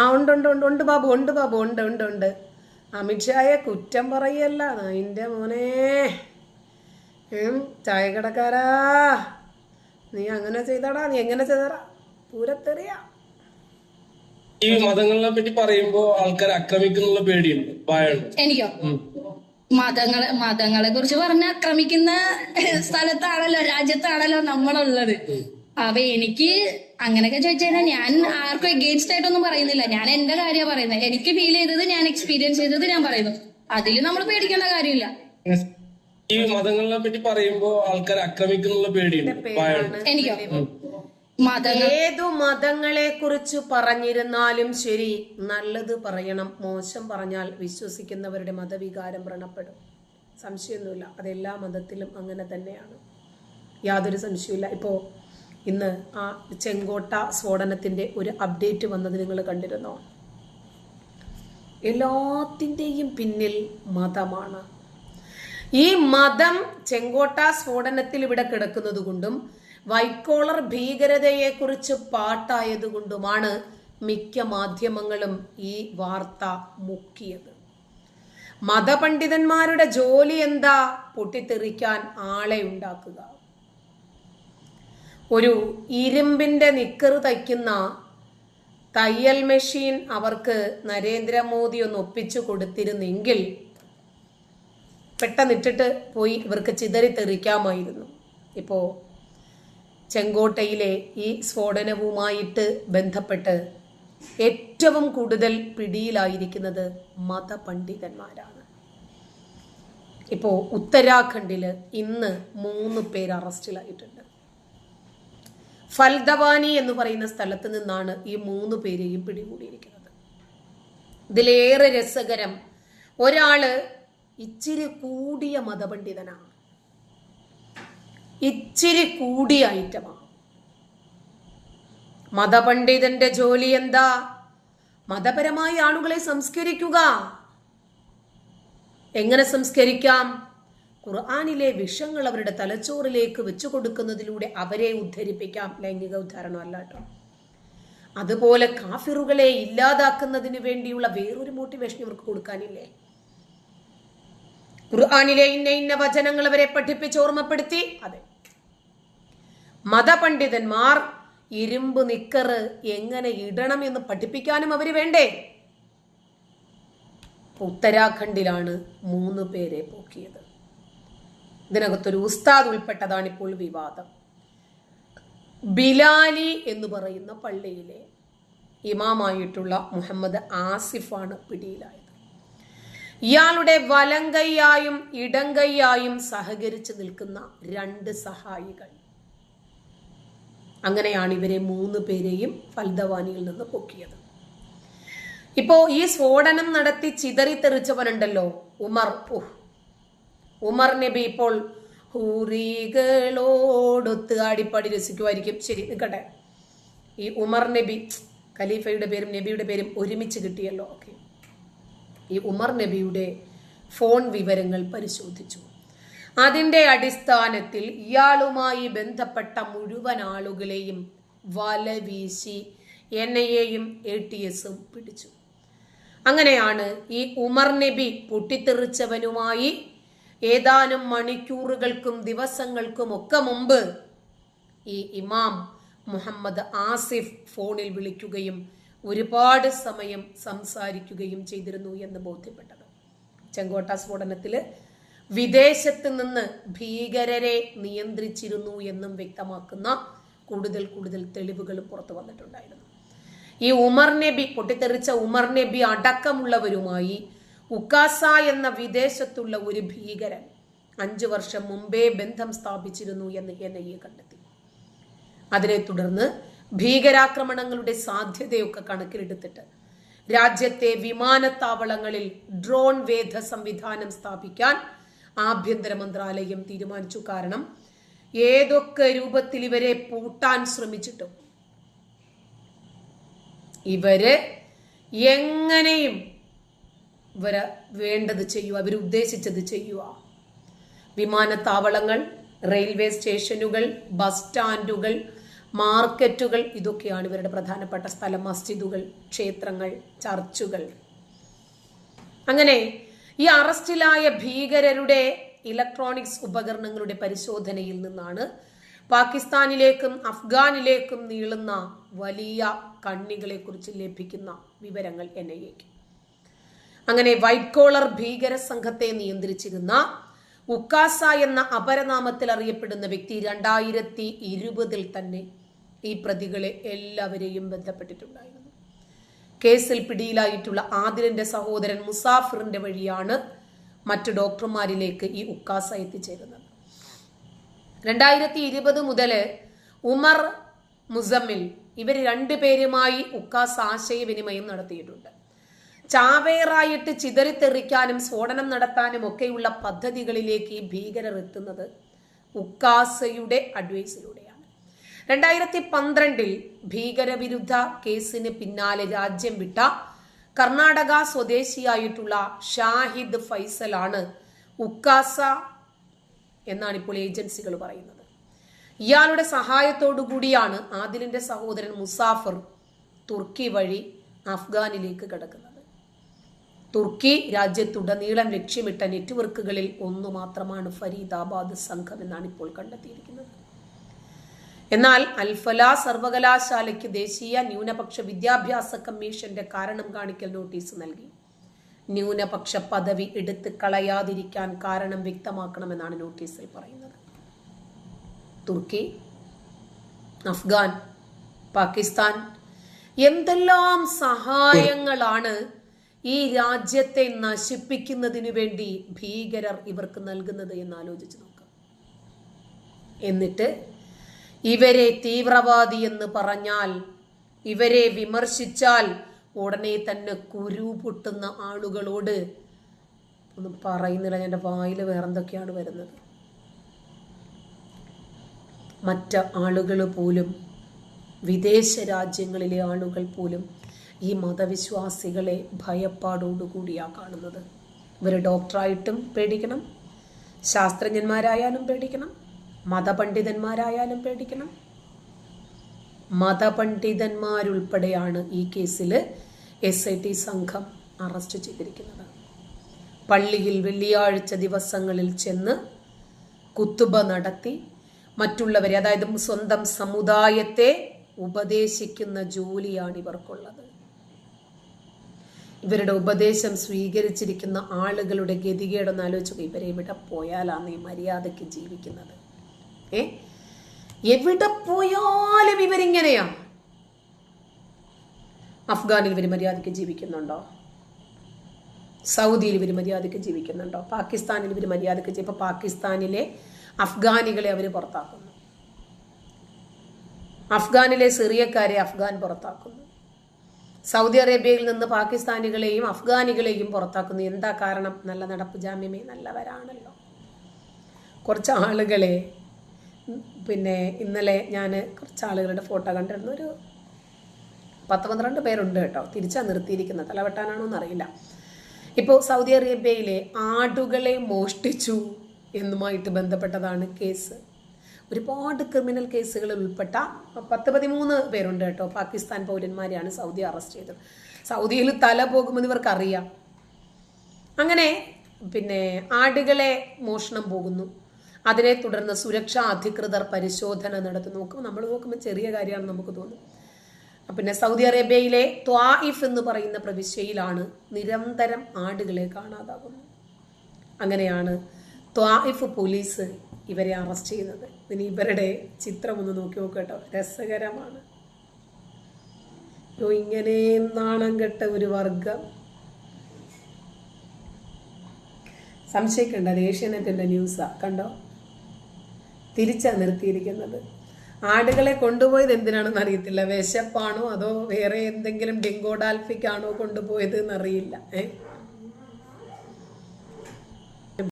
ആ ഉണ്ട് ഉണ്ട് ഉണ്ട് ഉണ്ട് ബാബു ഉണ്ട് ബാബു ഉണ്ട് ഉണ്ട് ഉണ്ട്. അമിത്ഷായെ കുറ്റം പറയല്ല. അതിന്റെ മോനെ. ചായ കടക്കാരാ നീ അങ്ങനെ ചെയ്തടാ നീ എങ്ങനെ ചെയ്തടാ? പൂരത്തെറിയാ. ഈ മതങ്ങളെ പറ്റി പറയുമ്പോ ആൾക്കാർ ആക്രമിക്കുന്നുള്ള പേടിയുണ്ട് ഭയമുണ്ട്. എനിക്കോ? മതങ്ങളെ മതങ്ങളെ കുറിച്ച് പറഞ്ഞ ആക്രമിക്കുന്ന സ്ഥലത്താണല്ലോ രാജ്യത്താണല്ലോ നമ്മളുള്ളത്. അപ്പൊ എനിക്ക് അങ്ങനെയൊക്കെ ചോദിച്ചാൽ ഞാൻ ആർക്കും എഗെയിൻസ്റ്റ് ആയിട്ടൊന്നും പറയുന്നില്ല. ഞാൻ എന്റെ കാര്യമാണ് പറയുന്നത് എനിക്ക് ഫീൽ ചെയ്തത് ഞാൻ എക്സ്പീരിയൻസ് ചെയ്തത് ഞാൻ പറയുന്നു. അതിൽ നമ്മൾ പേടിക്കേണ്ട കാര്യമില്ല. ഈ മതങ്ങളെ പറ്റി പറയുമ്പോ ആൾക്കാർ ആക്രമിക്കുന്നുള്ള പേടിയുണ്ട്. എനിക്കോ? ഏതു മതങ്ങളെ കുറിച്ച് പറഞ്ഞിരുന്നാലും ശരി നല്ലത് പറയണം മോശം പറഞ്ഞാൽ വിശ്വസിക്കുന്നവരുടെ മതവികാരം വ്രണപ്പെടും. സംശയമൊന്നുമില്ല. അതെല്ലാ മതത്തിലും അങ്ങനെ തന്നെയാണ്. യാതൊരു സംശയമില്ല ഇപ്പോൾ ഇന്ന് ആ ചെങ്കോട്ട സ്ഫോടനത്തിന്റെ ഒരു അപ്ഡേറ്റ് വന്നത് നിങ്ങൾ കണ്ടിരുന്നോ? എല്ലാത്തിന്റെയും പിന്നിൽ മതമാണ്. ഈ മതം ചെങ്കോട്ട സ്ഫോടനത്തിൽ ഇവിടെ കിടക്കുന്നത് കൊണ്ടും വൈറ്റ് കോളർ ഭീകരതയെക്കുറിച്ച് പാട്ടായതുകൊണ്ടുമാണ് മിക്ക മാധ്യമങ്ങളും ഈ വാർത്ത മുക്കിയത്. മതപണ്ഡിതന്മാരുടെ ജോലി എന്താ? പൊട്ടിത്തെറിക്കാൻ ആളെ ഉണ്ടാക്കുക. ഒരു ഇരുമ്പിന്റെ നിക്കറ് തയ്ക്കുന്ന തയ്യൽ മെഷീൻ അവർക്ക് നരേന്ദ്രമോദി ഒന്ന് ഒപ്പിച്ചു കൊടുത്തിരുന്നെങ്കിൽ പെട്ടെന്നിട്ടിട്ട് പോയി ഇവർക്ക് ചിതറിത്തെറിക്കാമായിരുന്നു ഇപ്പോൾ ചെങ്കോട്ടയിലെ ഈ സ്ഫോടനവുമായിട്ട് ബന്ധപ്പെട്ട് ഏറ്റവും കൂടുതൽ പിടിയിലായിരിക്കുന്നത് മതപണ്ഡിതന്മാരാണ്. ഇപ്പോൾ ഉത്തരാഖണ്ഡിൽ ഇന്ന് മൂന്ന് പേർ അറസ്റ്റിലായിട്ടുണ്ട്. ഫൽദവാനി എന്ന് പറയുന്ന സ്ഥലത്ത് നിന്നാണ് ഈ മൂന്ന് പേരെയും പിടികൂടിയിരിക്കുന്നത്. ഇതിലേറെ രസകരം ഒരാൾ ഇച്ചിരി കൂടിയ മതപണ്ഡിതനാണ്. ഇച്ചിരി കൂടിയ ഐറ്റമാണ്. മതപണ്ഡിതന്റെ ജോലി എന്താ? മതപരമായി ആളുകളെ സംസ്കരിക്കുക. എങ്ങനെ സംസ്കരിക്കാം? ഖുർആാനിലെ വിഷങ്ങൾ അവരുടെ തലച്ചോറിലേക്ക് വെച്ചു കൊടുക്കുന്നതിലൂടെ അവരെ ഉദ്ധരിപ്പിക്കാം. ലൈംഗിക ഉദ്ധാരണം അല്ല കേട്ടോ. അതുപോലെ കാഫിറുകളെ ഇല്ലാതാക്കുന്നതിന് വേണ്ടിയുള്ള വേറൊരു മോട്ടിവേഷൻ ഇവർക്ക് കൊടുക്കാനില്ലേ? ഖുർആാനിലെ ഇന്ന ഇന്ന വചനങ്ങൾ അവരെ പഠിപ്പിച്ച് ഓർമ്മപ്പെടുത്തി. അതെ. മതപണ്ഡിതന്മാർ ഇരുമ്പ് നിക്കറ് എങ്ങനെ ഇടണം എന്ന് പഠിപ്പിക്കാനും അവർ വേണ്ടേ? ഉത്തരാഖണ്ഡിലാണ് മൂന്ന് പേരെ പോക്കിയത്. ഇതിനകത്തൊരു ഉസ്താദ് ഉൾപ്പെട്ടതാണ് ഇപ്പോൾ വിവാദം. ബിലാലി എന്ന് പറയുന്ന പള്ളിയിലെ ഇമാമായിട്ടുള്ള മുഹമ്മദ് ആസിഫാണ് പിടിയിലായത്. ഇയാളുടെ വലങ്കയ്യായും ഇടങ്കയ്യായും സഹകരിച്ച് നിൽക്കുന്ന രണ്ട് സഹായികൾ. അങ്ങനെയാണ് ഇവരെ മൂന്ന് പേരെയും ഫൽദവാനിയിൽ നിന്ന് പൊക്കിയത്. ഇപ്പോ ഈ സ്ഫോടനം നടത്തി ചിതറിത്തെറിച്ചവനുണ്ടല്ലോ ഉമർ ഉഹ്. ഉമർ നബി ഇപ്പോൾ ഹൂറികളോടൊത്ത് ആടിപ്പാടി രസിക്കുമായിരിക്കും ശരി നിൽക്കട്ടെ. ഈ ഉമർ നബി ഖലീഫയുടെ പേരും നബിയുടെ പേരും ഒരുമിച്ച് കിട്ടിയല്ലോ. ഓക്കെ. ഈ ഉമർ നബിയുടെ ഫോൺ വിവരങ്ങൾ പരിശോധിച്ചു. അതിന്റെ അടിസ്ഥാനത്തിൽ ഇയാളുമായി ബന്ധപ്പെട്ട മുഴുവൻ ആളുകളെയും വല വീശി എൻ ഐ എയും എ ടി എസും പിടിച്ചു. അങ്ങനെയാണ് ഈ ഉമർ നബി പൊട്ടിത്തെറിച്ചവനുമായി ഏതാനും മണിക്കൂറുകൾക്കും ദിവസങ്ങൾക്കും ഒക്കെ മുമ്പ് ഈ ഇമാം മുഹമ്മദ് ആസിഫ് ഫോണിൽ വിളിക്കുകയും ഒരുപാട് സമയം സംസാരിക്കുകയും ചെയ്തിരുന്നു എന്ന് ബോധ്യപ്പെട്ടത്. ചെങ്കോട്ട സ്ഫോടനത്തിൽ വിദേശത്ത് നിന്ന് ഭീകരരെ നിയന്ത്രിച്ചിരുന്നു എന്നും വ്യക്തമാക്കുന്ന കൂടുതൽ കൂടുതൽ തെളിവുകൾ പുറത്തു വന്നിട്ടുണ്ടായിരുന്നു. ഈ ഉമർ നബി പൊട്ടിത്തെറിച്ച ഉമർ നബി അടക്കമുള്ളവരുമായി ഉക്കാസ എന്ന വിദേശത്തുള്ള ഒരു ഭീകരൻ അഞ്ചു വർഷം മുമ്പേ ബന്ധം സ്ഥാപിച്ചിരുന്നു എന്ന് എൻ ഐ എ കണ്ടെത്തി. അതിനെ തുടർന്ന് ഭീകരാക്രമണങ്ങളുടെ സാധ്യതയൊക്കെ കണക്കിലെടുത്തിട്ട് രാജ്യത്തെ വിമാനത്താവളങ്ങളിൽ ഡ്രോൺ വേധ സംവിധാനം സ്ഥാപിക്കാൻ ആഭ്യന്തര മന്ത്രാലയം തീരുമാനിച്ചു. കാരണം ഏതൊക്കെ രൂപത്തിൽ ഇവരെ പൂട്ടാൻ ശ്രമിച്ചിട്ടും ഇവർ എങ്ങനെയും ഇവർ വേണ്ടത് ചെയ്യുക അവർ ഉദ്ദേശിച്ചത് ചെയ്യുക. വിമാനത്താവളങ്ങൾ റെയിൽവേ സ്റ്റേഷനുകൾ ബസ് സ്റ്റാൻഡുകൾ മാർക്കറ്റുകൾ ഇതൊക്കെയാണ് ഇവരുടെ പ്രധാനപ്പെട്ട സ്ഥലം. മസ്ജിദുകൾ ക്ഷേത്രങ്ങൾ ചർച്ചുകൾ. അങ്ങനെ ഈ അറസ്റ്റിലായ ഭീകരരുടെ ഇലക്ട്രോണിക്സ് ഉപകരണങ്ങളുടെ പരിശോധനയിൽ നിന്നാണ് പാകിസ്ഥാനിലേക്കും അഫ്ഗാനിലേക്കും നീളുന്ന വലിയ കണ്ണികളെക്കുറിച്ച് ലഭിക്കുന്ന വിവരങ്ങൾ എൻ അങ്ങനെ വൈറ്റ് കോളർ ഭീകര സംഘത്തെ നിയന്ത്രിച്ചിരുന്ന ഉക്കാസ എന്ന അപരനാമത്തിൽ അറിയപ്പെടുന്ന വ്യക്തി രണ്ടായിരത്തി ഇരുപതിൽ തന്നെ ഈ പ്രതികളെ എല്ലാവരെയും ബന്ധപ്പെട്ടിട്ടുണ്ടായിരുന്നു. കേസിൽ പിടിയിലായിട്ടുള്ള ആദിലിന്റെ സഹോദരൻ മുസാഫിറിന്റെ വഴിയാണ് മറ്റു ഡോക്ടർമാരിലേക്ക് ഈ ഉക്കാസ എത്തിച്ചേരുന്നത്. രണ്ടായിരത്തി ഇരുപത് മുതൽ ഉമർ മുസമ്മിൽ ഇവർ രണ്ടുപേരുമായി ഉക്കാസ് ആശയവിനിമയം നടത്തിയിട്ടുണ്ട്. ചാവേറായിട്ട് ചിതറിത്തെറിക്കാനും സ്ഫോടനം നടത്താനും ഒക്കെയുള്ള പദ്ധതികളിലേക്ക് ഈ ഭീകരർ എത്തുന്നത് ഉക്കാസയുടെ അഡ്വൈസിലൂടെയാണ്. രണ്ടായിരത്തി പന്ത്രണ്ടിൽ ഭീകരവിരുദ്ധ കേസിന് പിന്നാലെ രാജ്യം വിട്ട കർണാടക സ്വദേശിയായിട്ടുള്ള ഷാഹിദ് ഫൈസലാണ് ഉക്കാസ എന്നാണ് ഇപ്പോൾ ഏജൻസികൾ പറയുന്നത്. ഇയാളുടെ സഹായത്തോടു കൂടിയാണ് ആദിലിന്റെ സഹോദരൻ മുസാഫർ തുർക്കി വഴി അഫ്ഗാനിലേക്ക് കടക്കുന്നത്. തുർക്കി രാജ്യത്തുടനീളം ലക്ഷ്യമിട്ട നെറ്റ്വർക്കുകളിൽ ഒന്നു മാത്രമാണ് ഫരീദാബാദ് സംഘം എന്നാണ് ഇപ്പോൾ കണ്ടെത്തിയിരിക്കുന്നത്. എന്നാൽ അൽഫല സർവകലാശാലയ്ക്ക് ദേശീയ ന്യൂനപക്ഷ വിദ്യാഭ്യാസ കമ്മീഷന്റെ കാരണം കാണിക്കൽ നോട്ടീസ് നൽകി. ന്യൂനപക്ഷ പദവി എടുത്തു കളയാതിരിക്കാൻ കാരണം വ്യക്തമാക്കണമെന്നാണ് നോട്ടീസിൽ പറയുന്നത്. തുർക്കി അഫ്ഗാൻ പാകിസ്ഥാൻ എന്തെല്ലാം സഹായങ്ങളാണ് ഈ രാജ്യത്തെ നശിപ്പിക്കുന്നതിനു വേണ്ടി ഭീകരർ ഇവർക്ക് നൽകുന്നത് എന്ന് ആലോചിച്ച് നോക്കാം. എന്നിട്ട് ഇവരെ തീവ്രവാദി എന്ന് പറഞ്ഞാൽ ഇവരെ വിമർശിച്ചാൽ ഉടനെ തന്നെ കുരു പൊട്ടുന്ന ആളുകളോട് ഒന്നും പറയുന്നില്ല എന്റെ വായിൽ വേറെന്തൊക്കെയാണ് വരുന്നത്. മറ്റ് ആളുകൾ പോലും വിദേശ രാജ്യങ്ങളിലെ ആളുകൾ പോലും ഈ മതവിശ്വാസികളെ ഭയപ്പാടോടുകൂടിയാണ് കാണുന്നത്. ഇവർ ഡോക്ടറായിട്ടും പേടിക്കണം. ശാസ്ത്രജ്ഞന്മാരായാലും പേടിക്കണം. മതപണ്ഡിതന്മാരായാലും പേടിക്കണം. മതപണ്ഡിതന്മാരുൾപ്പെടെയാണ് ഈ കേസിൽ എസ് ഐ ടി സംഘം അറസ്റ്റ് ചെയ്തിരിക്കുന്നത്. പള്ളിയിൽ വെള്ളിയാഴ്ച ദിവസങ്ങളിൽ ചെന്ന് കുത്തുബ നടത്തി മറ്റുള്ളവരെ അതായത് സ്വന്തം സമുദായത്തെ ഉപദേശിക്കുന്ന ജോലിയാണ് ഇവർക്കുള്ളത്. ഇവരുടെ ഉപദേശം സ്വീകരിച്ചിരിക്കുന്ന ആളുകളുടെ ഗതികേടൊന്ന് ആലോചിച്ചു ഇവരെ ഇവിടെ പോയാലാണ് ഈ മര്യാദയ്ക്ക് ജീവിക്കുന്നത്? ഏ? എവിടെ പോയാലും ഇവരിങ്ങനെയാ? അഫ്ഗാനിൽ ഇവർ മര്യാദയ്ക്ക് ജീവിക്കുന്നുണ്ടോ? സൗദിയിൽ ഇവർ മര്യാദയ്ക്ക് ജീവിക്കുന്നുണ്ടോ? പാകിസ്ഥാനിൽ ഇവർ മര്യാദയ്ക്ക് ഇപ്പൊ പാകിസ്ഥാനിലെ അഫ്ഗാനികളെ അവർ പുറത്താക്കുന്നു. അഫ്ഗാനിലെ സിറിയക്കാരെ അഫ്ഗാൻ പുറത്താക്കുന്നു. സൗദി അറേബ്യയിൽ നിന്ന് പാകിസ്ഥാനികളെയും അഫ്ഗാനികളെയും പുറത്താക്കുന്നു. എന്താ കാരണം? നല്ല നടപ്പ് ജാമ്യമേ നല്ലവരാണല്ലോ. കുറച്ച് ആളുകളെ പിന്നെ ഇന്നലെ ഞാൻ കുറച്ച് ആളുകളുടെ ഫോട്ടോ കണ്ടിരുന്നു. ഒരു പത്ത് പന്ത്രണ്ട് പേരുണ്ട് കേട്ടോ. തിരിച്ചാ നിർത്തിയിരിക്കുന്നത്. തലവെട്ടാനാണോ എന്നറിയില്ല. ഇപ്പോൾ സൗദി അറേബ്യയിലെ ആടുകളെ മോഷ്ടിച്ചു എന്നുമായിട്ട് ബന്ധപ്പെട്ടതാണ് കേസ്. ഒരുപാട് ക്രിമിനൽ കേസുകളിൽ ഉൾപ്പെട്ട പത്ത് പതിമൂന്ന് പേരുണ്ട് കേട്ടോ പാകിസ്ഥാൻ പൗരന്മാരെയാണ് സൗദി അറസ്റ്റ് ചെയ്തത്. സൗദിയിൽ തല പോകുമെന്ന് ഇവർക്കറിയാം. അങ്ങനെ പിന്നെ ആടുകളെ മോഷണം പോകുന്നു. അതിനെ തുടർന്ന് സുരക്ഷാ അധികൃതർ പരിശോധന നടത്തുന്നു. നോക്കുമ്പോൾ നമ്മൾ നോക്കുമ്പോൾ ചെറിയ കാര്യമാണ് നമുക്ക് തോന്നും പിന്നെ സൗദി അറേബ്യയിലെ ത്വായിഫ് എന്ന് പറയുന്ന പ്രവിശ്യയിലാണ് നിരന്തരം ആടുകളെ കാണാതാകുന്നത് അങ്ങനെയാണ് ത്വായിഫ് പോലീസ് ഇവരെ അറസ്റ്റ് ചെയ്യുന്നത്. ഇനി ഇവരുടെ ചിത്രം ഒന്ന് നോക്കി നോക്കട്ടോ. രസകരമാണ്. ഇങ്ങനെ നാണം കെട്ട ഒരു വർഗം. സംശയിക്കണ്ട ഏഷ്യാനെറ്റിന്റെ ന്യൂസാ കണ്ടോ? തിരിച്ചാ നിർത്തിയിരിക്കുന്നത്. ആടുകളെ കൊണ്ടുപോയത് എന്തിനാണെന്ന് അറിയത്തില്ല. വിശപ്പാണോ അതോ വേറെ എന്തെങ്കിലും ഡെങ്കോഡാൽഫിക്കാണോ കൊണ്ടുപോയത് എന്നറിയില്ല. ഏ?